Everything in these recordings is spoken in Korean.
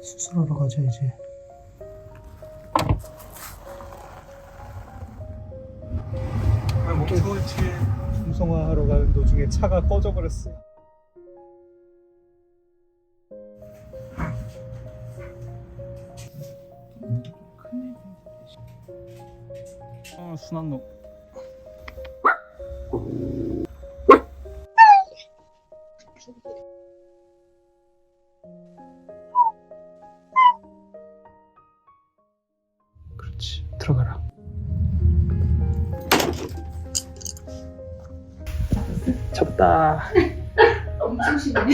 수술하러 가자 이제. 아, 목초일치에 중성화하러 가는 도중에 차가 꺼져버렸어. 아, 순한 놈. 그렇지. 들어가라. 잡다. 엄청 심해.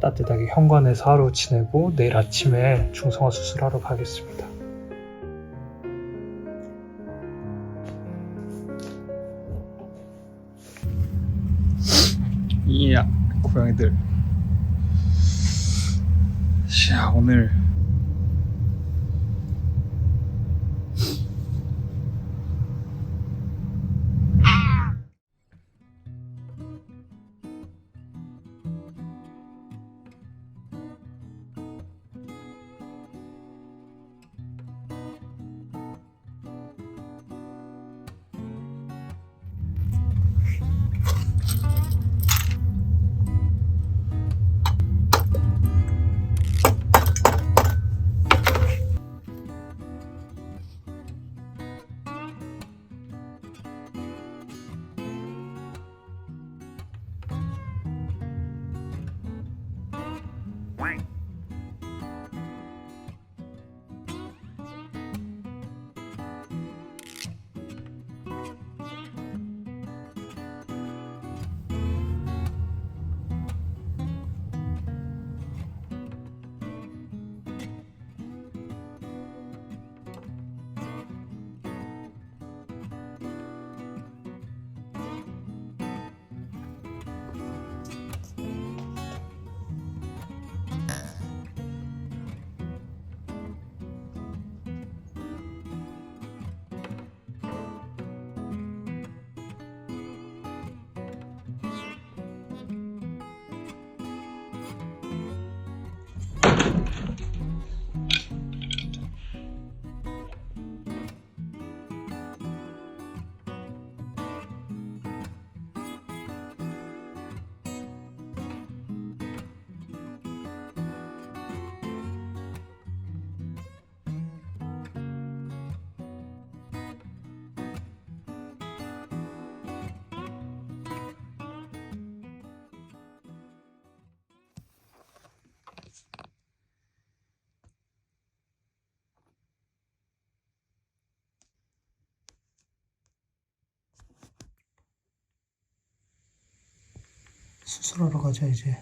따뜻하게 현관에서 하루 지내고 내일 아침에 중성화 수술하러 가겠습니다. 이야, 고양이들. 오늘 수술하러 가자 이제.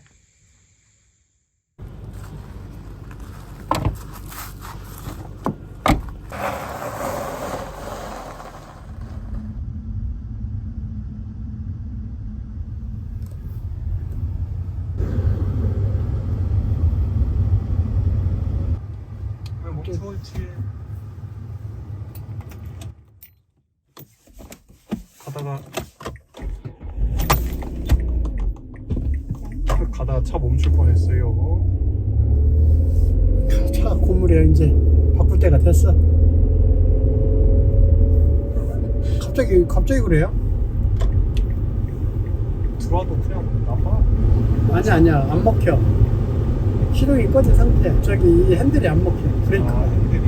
가다가 가다가 차 멈출 뻔했어요. 차 고물 이제 바꿀 때가 됐어. 갑자기 갑자기 그래요? 들어와도 그냥 나빠. 아니 아니야 안 먹혀. 시동이 꺼진 상태. 저기 이 핸들이 안 먹혀. 브레이크. 아, 핸들이.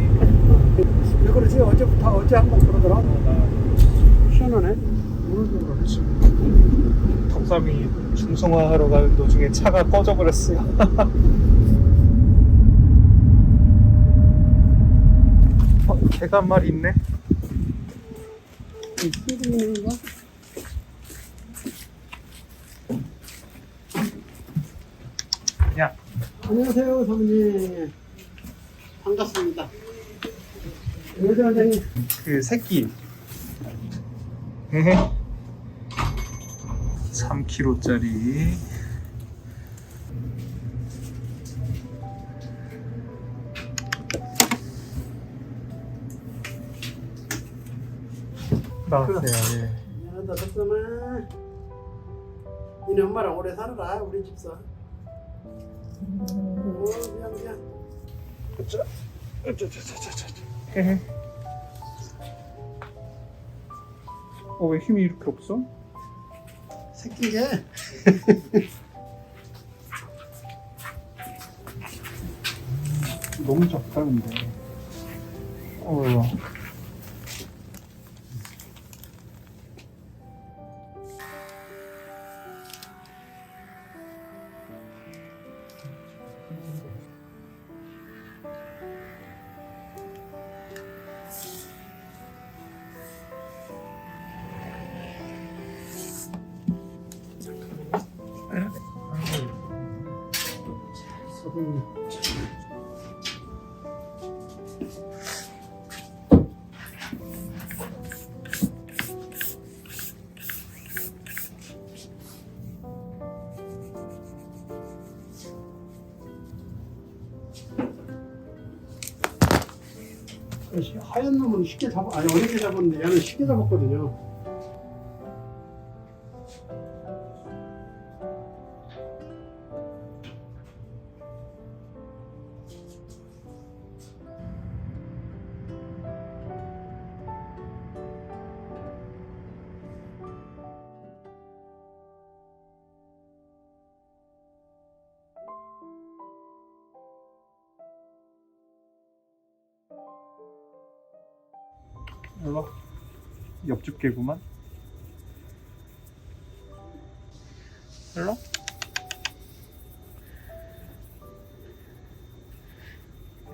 왜 그러지? 어제부터 어제 한 번 그러더라. 어, 나 시원하네. 그렇지. 덕삼이 중성화하러 가는 도중에 차가 꺼져버렸어요. 개가 한 마리 있네. 거? 야, 안녕하세요 사모님. 반갑습니다. 여자 원장님. 그 새끼. 헤헤. 3kg짜리. 나왔어요. 예. 잘한다 덕담아 니네 엄마랑 오래 살아라 우리 집사 오 미안 미안 헤헤. 어, 왜 힘이 이렇게 없어? 새끼 게 너무 작다, 근데. 어, 소금 하얀 놈은 쉽게 잡아 아니 어렵게 잡았는데 얘는 쉽게 잡았거든요 일로 와. 옆집 개구만. 일로 와.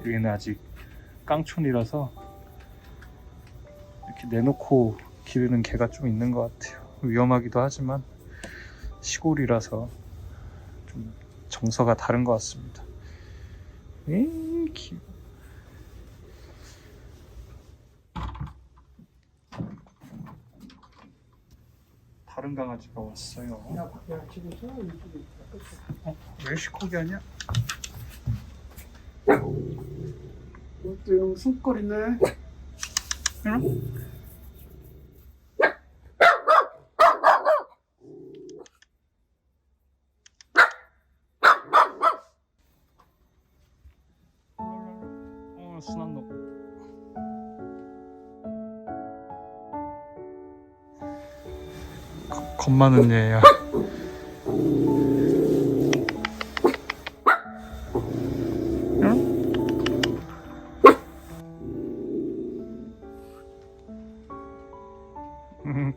여기는 아직 깡촌이라서 이렇게 내놓고 기르는 개가 좀 있는 것 같아요. 위험하기도 하지만 시골이라서 좀 정서가 다른 것 같습니다. 에이, 귀 다른 강아지가 왔어요. 야 밖에 지금 있다 어? 왜 시커기 하냐? 이것도 형 숨거리네 응? 어, 겁- 겁 많은 얘야.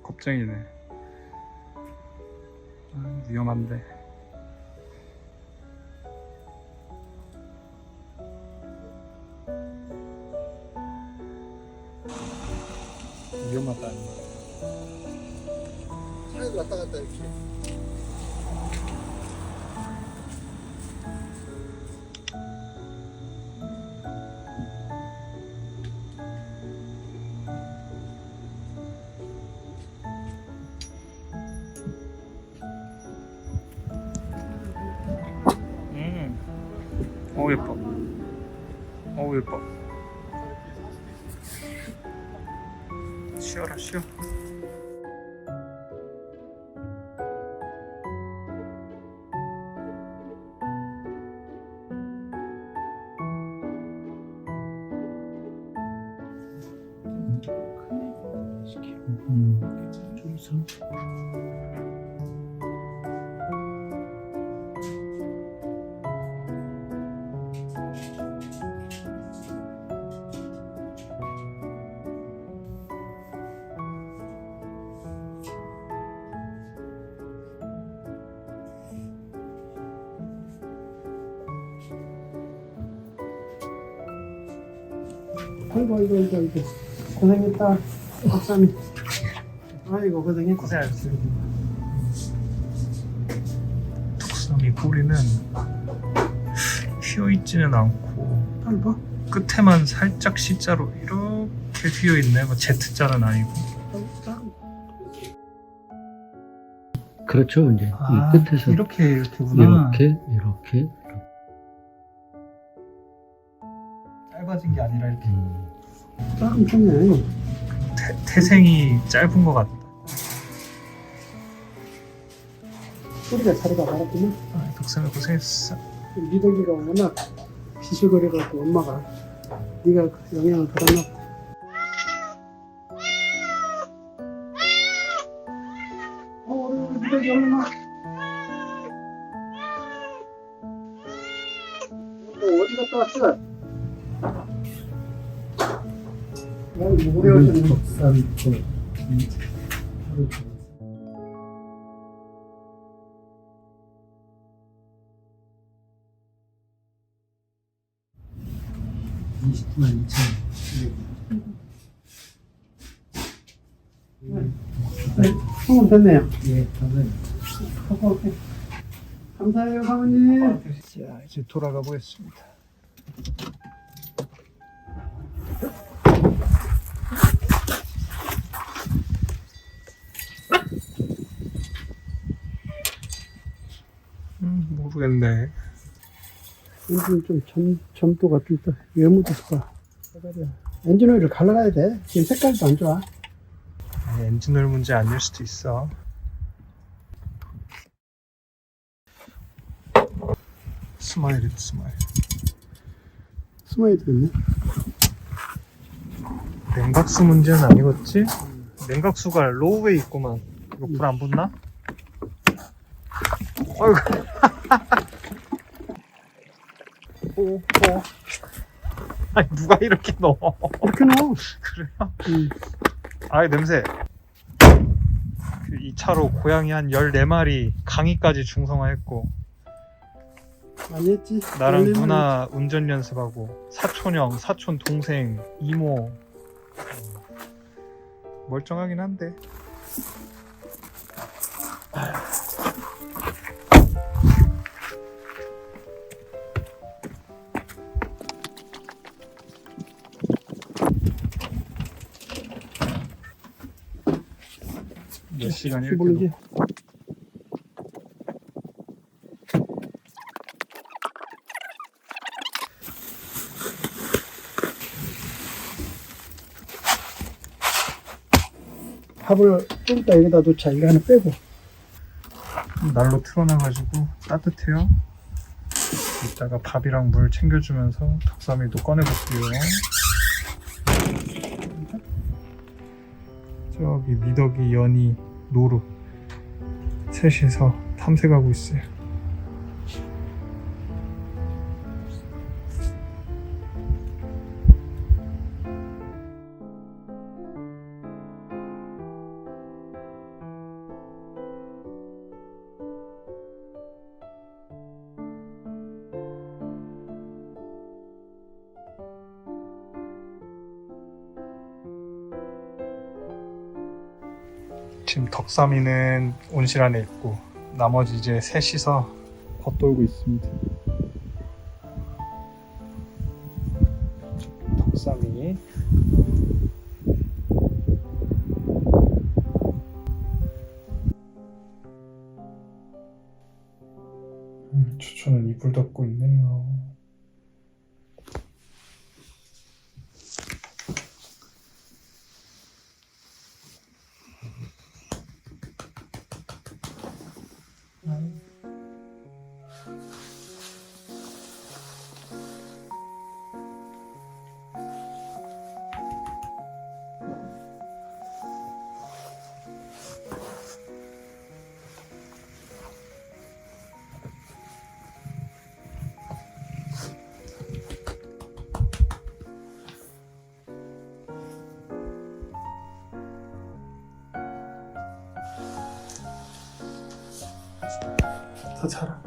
겁쟁이네. 아, 위험한데. 어 예뻐. 어 예뻐. 쉬어라 쉬어. 아이고 아이고 아이고 아이고 고생했다 박사님 아이고 고생했다 고생하셨어요. 독성이 꼬리는 휘어 있지는 않고 짧아? 끝에만 살짝 C자로 이렇게 휘어 있네. 뭐 Z자는 아니고. 그렇죠. 이제 아, 이 끝에서 이렇게 이렇게 이렇게구나. 이렇게 이렇게 짧아진 게 아니라 이렇게 음, 작은 편이네 태, 태생이 짧은 것 같다. 소리가 자리가 말았더니 아, 덕삼이 고생했어. 미덕이가 워낙 비실거려갖고 엄마가 네가 영향을 받았나 보다. 어, 우리 미덕이 엄마. 너 어디 갔다 왔어? 오래 오셨네. 네, 성은 됐네요. 예, 감사합니다. 갖고 올게. 감사해요, 사모님. 자, 이제 돌아가 보겠습니다. 음, 모르겠 네. 엔진 좀 점, 점도가 좀 더, 외무도가. 엔진 오일을 갈라가야 돼. 지금 색깔도 안 좋아. 아니, 엔진 오일 문제 아닐 수도 있어. 스마일이다, 스마일. 스마일 들었네. 냉각수 문제는 아니겠지? 냉각수가 로우에 있구만. 이거 불 안 붙나? 어이구. 오, 오. 아니, 누가 이렇게 넣어? 이렇게 넣어. 그래요? 음. 아이, 냄새. 그이 차로 고양이 한 14마리 강의까지 중성화했고, 많이 했지. 나랑 누나 운전 연습하고, 사촌형, 사촌 동생, 이모. 어, 멀쩡하긴 한데. 몇 시간 혹시 이렇게 모르지? 놓고. 밥을 좀 이따 여기다 놓자. 이거 하나 빼고. 난로 틀어놔가지고 따뜻해요. 이따가 밥이랑 물 챙겨주면서 닭사미도 꺼내볼게요. 저기 미덕이, 연이, 노루 셋이서 탐색하고 있어요. 지금 덕삼이는 온실 안에 있고 나머지 이제 셋이서 겉돌고 있습니다. 덕삼이 음, 추천은 이불 덮고 있네요. 더 자라.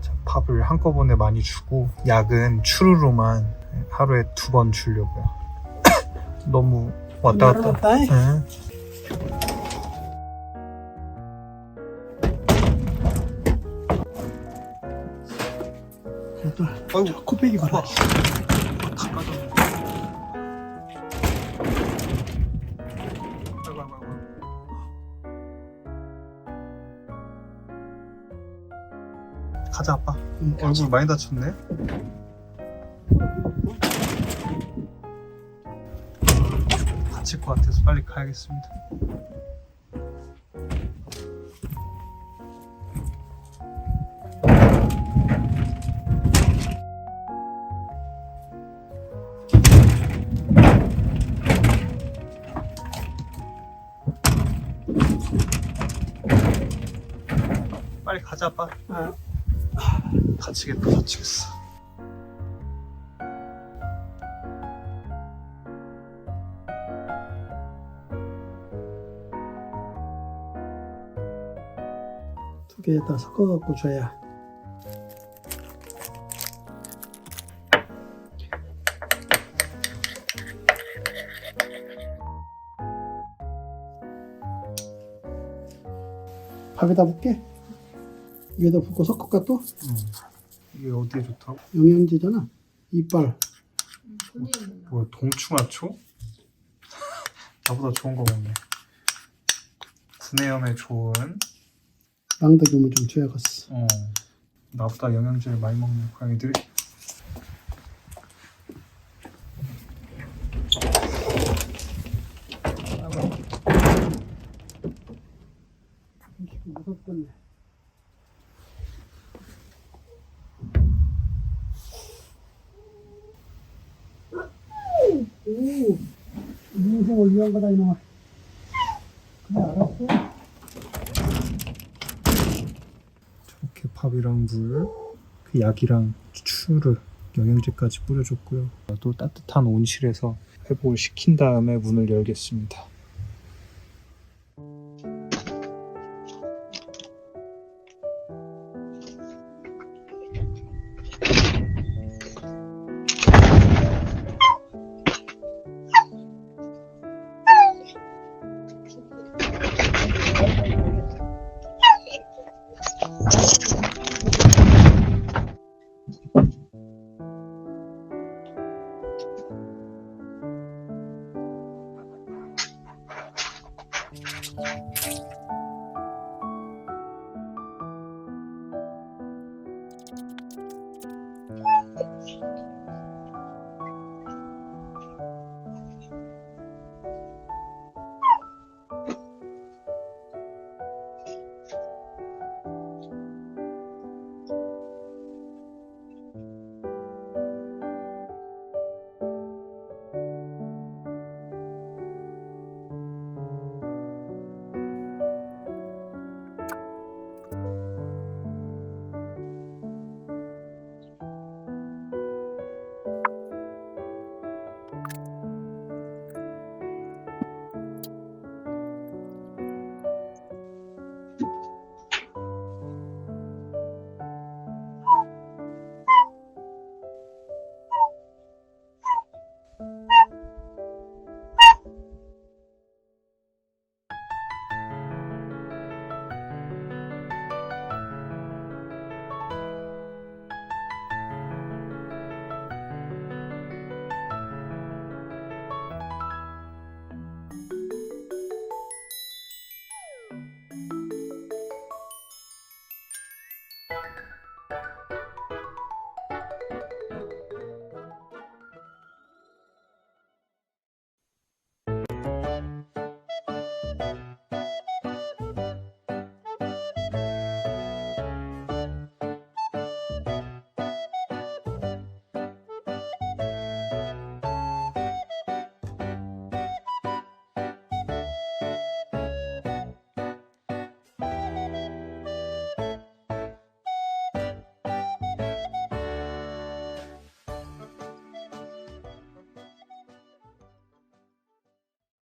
자, 밥을 한꺼번에 많이 주고 약은 추루루만 하루에 두 번 주려고요. 너무 왔다 갔다. 열어놨다. 응. 또, 저 코빼기 봐라. 빠져서 아이고 아이고 가자 아빠. 음, 얼굴 많이 다쳤네. 다칠 것 같아서 빨리 가야겠습니다. 가자, 빠. 아, 다치겠다, 다치겠어. 두 개에다 섞어갖고 줘야. 밥에다 붓게? 위에다 붓고 섞을까 또? 이게 어디에 좋다고? 영양제잖아. 이빨. 뭐야 동충하초? 나보다 좋은 거 먹네 구내염에 좋은 망덕이면 좀 줘야겠어. 어 나보다 영양제를 많이 먹는 고양이들이 무섭겠네. 오, 인생을 위한 거다 이놈아. 그래 알았어. 이렇게 밥이랑 물, 그 약이랑 추를 영양제까지 뿌려줬고요 또 따뜻한 온실에서 회복을 시킨 다음에 문을 열겠습니다